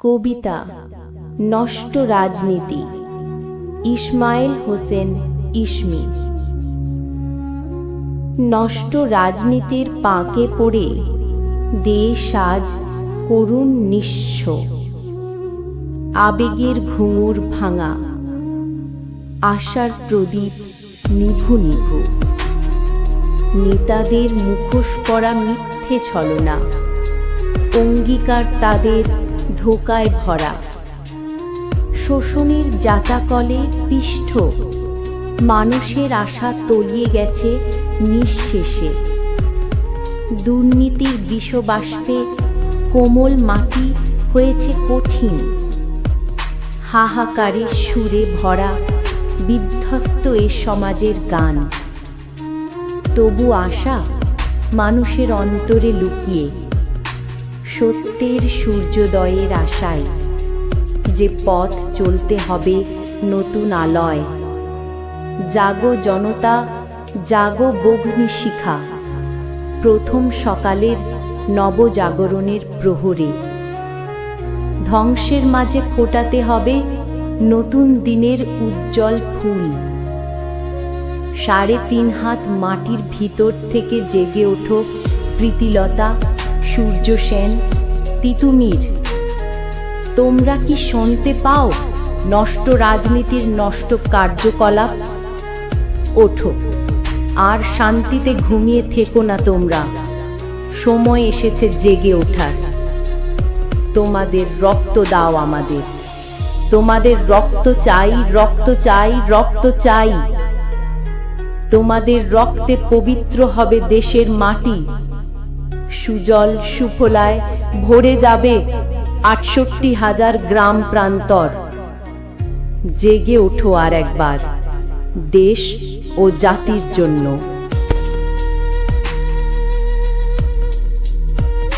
কবিতা, নষ্ট রাজনীতি। ইসমাইল হোসেন ইসমি। নষ্ট রাজনীতির পাকে পড়ে দেশ আজ করুণ নিঃস্ব। আবেগের ঘুঙুর ভাঙা, আশার প্রদীপ নিভু নিভু। নেতাদের মুখোশ পরা মিথ্যে ছলনা, অঙ্গীকার তাদের ধোকায় ভরা। শোষণের জাতাকলে পিষ্ঠ মানুষের আশা তলিয়ে গেছে নিঃশেষে। দুর্নীতির বিষবাষ্পে কোমল মাটি হয়েছে কঠিন। হাহাকারের সুরে ভরা বিধ্বস্ত এ সমাজের গান। তবু আশা মানুষের অন্তরে লুকিয়ে। সত্যের সূর্যোদয়ের আশায় যে পথ চলতে হবে নতুন আলয়। জাগো জনতা, জাগো বগ্নি শিখা। প্রথম সকালের নবজাগরণের প্রহরে। ধ্বংসের মাঝে ফোটাতে হবে নতুন দিনের উজ্জ্বল ফুল। সাড়ে তিন হাত মাটির ভিতর থেকে জেগে ওঠো প্রীতিলতা সূর্য সেন তিতুমির তোমরা কি শুনতে পাও নষ্ট রাজনীতির নষ্ট কার্যকলাপ? ওঠো, আর শান্তিতে ঘুমিয়ে থেকো না তোমরা। সময় এসেছে জেগে ওঠার। তোমাদের রক্ত দাও আমাদের। তোমাদের রক্ত চাই রক্ত চাই রক্ত চাই। তোমাদের রক্তে পবিত্র হবে দেশের মাটি। সুজল সুফলায় ভরে যাবে আটষট্টি হাজার গ্রাম প্রান্তর। জেগে ওঠো আর একবার, দেশ ও জাতির জন্য।